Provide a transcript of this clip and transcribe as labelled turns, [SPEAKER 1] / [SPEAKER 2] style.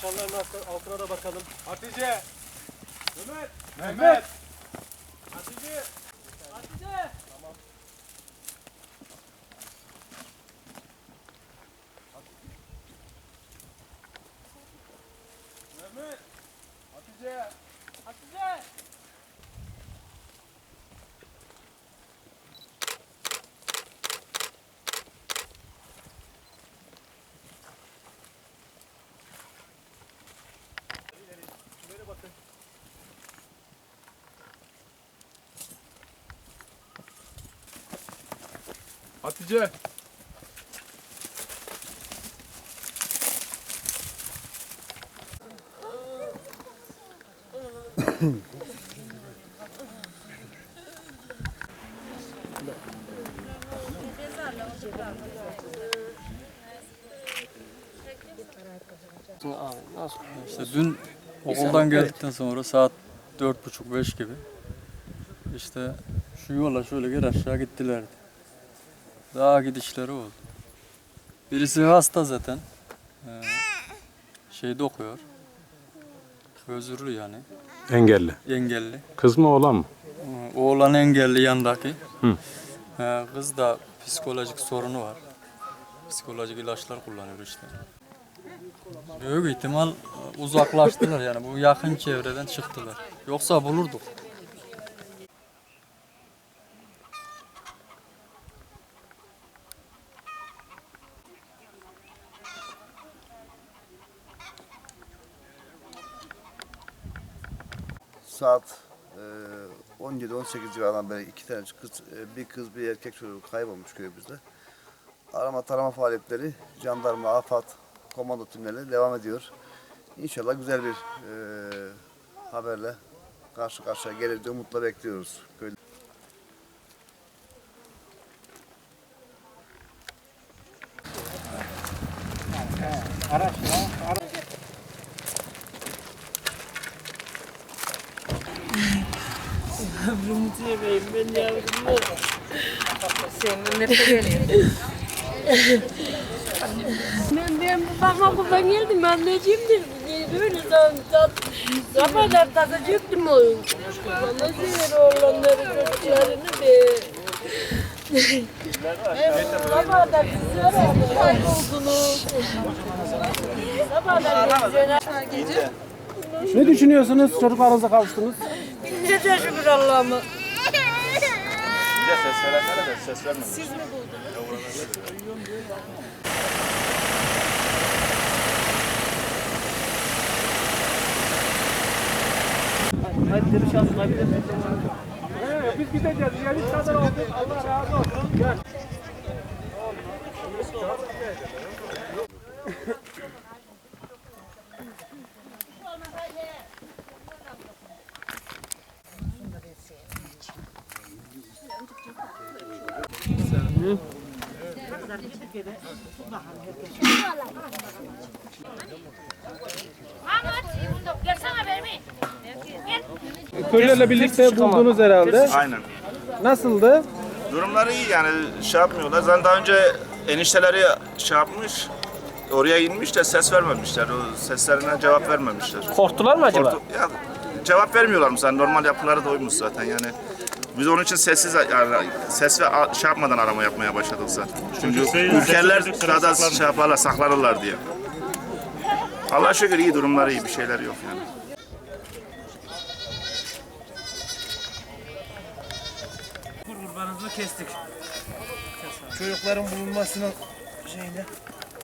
[SPEAKER 1] Çalların altına, altına da bakalım.
[SPEAKER 2] Hatice.
[SPEAKER 1] Mehmet.
[SPEAKER 2] Mehmet.
[SPEAKER 1] Hatice.
[SPEAKER 3] Hatice.
[SPEAKER 2] Mehmet. Hatice.
[SPEAKER 3] Hatice.
[SPEAKER 2] Hatice.
[SPEAKER 4] İşte dün okuldan geldikten sonra saat dört buçuk beş gibi işte şu yola şöyle gel aşağı gittilerdi. Daha gidişleri oldu. Birisi hasta zaten. Ee, şeyde okuyor. Özürlü yani.
[SPEAKER 5] Engelli.
[SPEAKER 4] Engelli.
[SPEAKER 5] Kız mı oğlan mı?
[SPEAKER 4] Ee, Oğlan engelli yandaki.
[SPEAKER 5] Hı.
[SPEAKER 4] Ee, kız da psikolojik sorunu var. Psikolojik ilaçlar kullanıyor işte. Büyük ihtimal uzaklaştılar yani bu yakın çevreden çıktılar. Yoksa bulurduk.
[SPEAKER 6] Saat e, 17-18 civarından beri iki tane kız, e, bir kız bir erkek çocuğu kaybolmuş köyümüzde. Arama tarama faaliyetleri jandarma, AFAD, komando timleriyle devam ediyor. İnşallah güzel bir e, haberle karşı karşıya gelir diye umutla bekliyoruz. Köy-
[SPEAKER 3] Yavrumu seveyim ben yavrumu.
[SPEAKER 7] Senin nefes geliyor.
[SPEAKER 3] Ben ben bakma buradan geldim anneciğim de böyle zan zan sabahlar tadacaktım oyun. Bana sever oğlanları çocuklarını be. Kayboldunuz.
[SPEAKER 1] Ne düşünüyorsunuz? Çocuklarınıza kavuştunuz.
[SPEAKER 3] Binlerce şükür Allah'ıma.
[SPEAKER 2] De ses verenlere de ses vermemiş.
[SPEAKER 3] Siz mi buldunuz?
[SPEAKER 1] Ee, biz gideceğiz. Yeni kadar olduk. Allah razı olsun. Gel. Köylerle birlikte buldunuz herhalde.
[SPEAKER 2] Aynen.
[SPEAKER 1] Nasıldı?
[SPEAKER 2] Durumları iyi yani şey yapmıyorlar. Zaten daha önce enişteleri şey yapmış. Oraya inmiş de ses vermemişler. O seslerine cevap vermemişler.
[SPEAKER 1] Korktular mı acaba?
[SPEAKER 2] Korktu- ya, cevap vermiyorlar mı sen? Normal yapıları da oymuş zaten yani. Biz onun için sessiz yani ses ve a- şey yapmadan arama yapmaya başladık zaten. Çünkü ülkeler daha da şey yaparlar, saklanırlar diye. Allah şükür iyi durumları iyi bir şeyler yok yani.
[SPEAKER 1] Kurbanımızı kestik. Çocukların bulunmasının şeyinde.